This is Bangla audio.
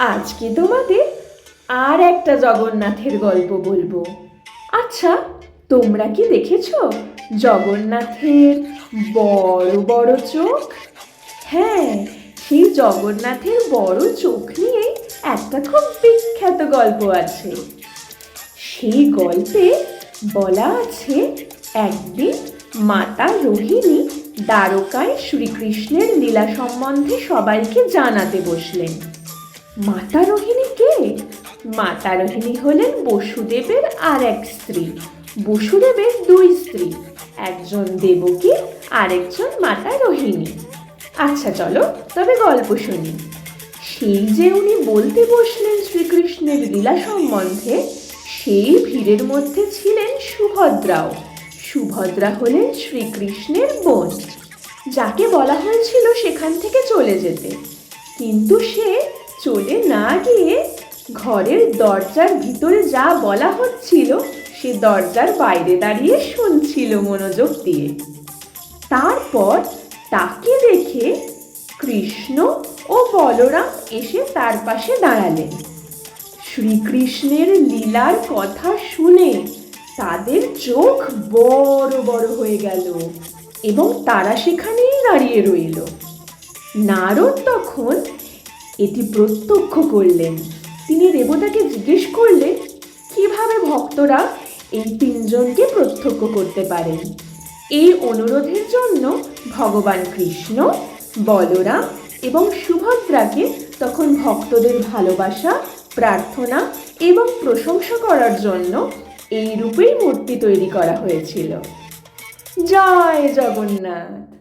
আজকে তোমাদের আর একটা জগন্নাথের গল্প বলব। আচ্ছা তোমরা কি দেখেছ? জগন্নাথের বড় বড় চোখ? হ্যাঁ সেই জগন্নাথের বড় চোখ নিয়ে একটা খুব বিখ্যাত গল্প আছে। সেই গল্পে বলা আছে, একদিন মাতা রোহিণী দ্বারকায় শ্রীকৃষ্ণের লীলা সম্বন্ধে সবাইকে জানাতে বসলেন। মাতা রোহিণী কে? মাতা রোহিণী হলেন বসুদেবের আর এক স্ত্রী। বসুদেবের দুই স্ত্রী, একজন দেবকী, আরেকজন মাতা রোহিণী আচ্ছা চলো তবে গল্প শুনি। সেই যে উনি বলতে বসলেন শ্রীকৃষ্ণের লীলা সম্বন্ধে, সেই ভিড়ের মধ্যে ছিলেন সুভদ্রাও। সুভদ্রা হলেন শ্রীকৃষ্ণের বোন। যাকে বলা হয়েছিল সেখান থেকে চলে যেতে। কিন্তু সে চলে না গিয়ে ঘরের দরজার ভিতরে যা বলা হচ্ছিল, সে দরজার বাইরে দাঁড়িয়ে শুনছিল মনোযোগ দিয়ে। তারপর তাকে দেখে কৃষ্ণ ও বলরাম এসে তার পাশে দাঁড়ালেন। শ্রীকৃষ্ণের লীলার কথা শুনে তাদের চোখ বড় বড় হয়ে গেল এবং তারা সেখানেই দাঁড়িয়ে রইল। নারদ তখন এটি প্রত্যক্ষ করলেন। তিনি দেবতাকে জিজ্ঞেস করলেন, কীভাবে ভক্তরা এই তিনজনকে প্রত্যক্ষ করতে পারেন? এই অনুরোধের জন্য ভগবান কৃষ্ণ, বলরাম এবং সুভদ্রাকে তখন ভক্তদের ভালোবাসা, প্রার্থনা এবং প্রশংসা করার জন্য এই রূপেই মূর্তি তৈরি করা হয়েছিল। জয় জগন্নাথ!